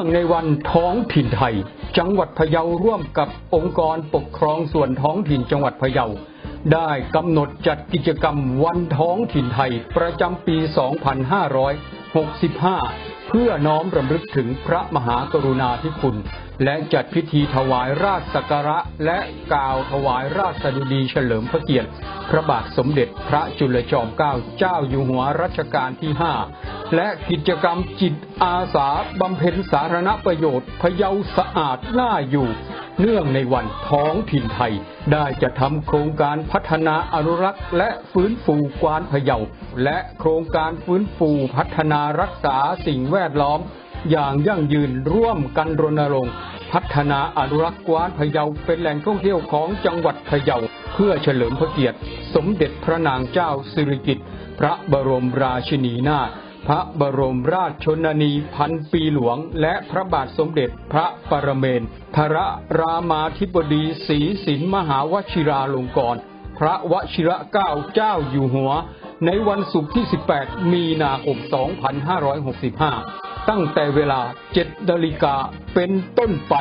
องในวันท้องถิ่นไทย จังหวัดพะเยาร่วมกับองค์กรปกครองส่วนท้องถิ่นจังหวัดพะเยา ได้กำหนดจัดกิจกรรมวันท้องถิ่นไทย ประจำปี 2565 เพื่อน้อมรำลึกถึงพระมหากรุณาธิคุณ และจัดพิธีถวายราชสักการะ และกล่าวถวายราชสดุดีเฉลิมพระเกียรติ พระบาทสมเด็จพระจุลจอมเกล้าเจ้าอยู่หัวรัชกาลที่ 5 และกิจกรรมจิตอาสาบำเพ็ญสาธารณประโยชน์พะเยาสะอาดน่าอยู่ เนื่องในวันท้องถิ่นไทย ได้จะทำโครงการพัฒนาอนุรักษ์ และฟื้นฟูกวานพะเยา และโครงการฟื้นฟูพัฒนารักษาสิ่งแวดล้อม อย่างยั่งยืนร่วมกันรณรงค์พัฒนาอนุรักษ์กวานพะเยาเป็นแหล่งท่องเที่ยวของจังหวัดพะเยา เพื่อเฉลิมพระเกียรติ สมเด็จพระนางเจ้าสิริกิติ์พระบรมราชินีนาถ ระบรมราชชนนีพันปีหลวง และพระบาทสมเด็จพระปรเมนทรรามาธิบดีศรีสินมหาวชิราลงกรณพระวชิระเกล้าเจ้าอยู่หัว ในวันศุกร์ที่ 18 มีนาคม 2565 ตั้งแต่เวลา 7 นาฬิกาเป็นต้นไป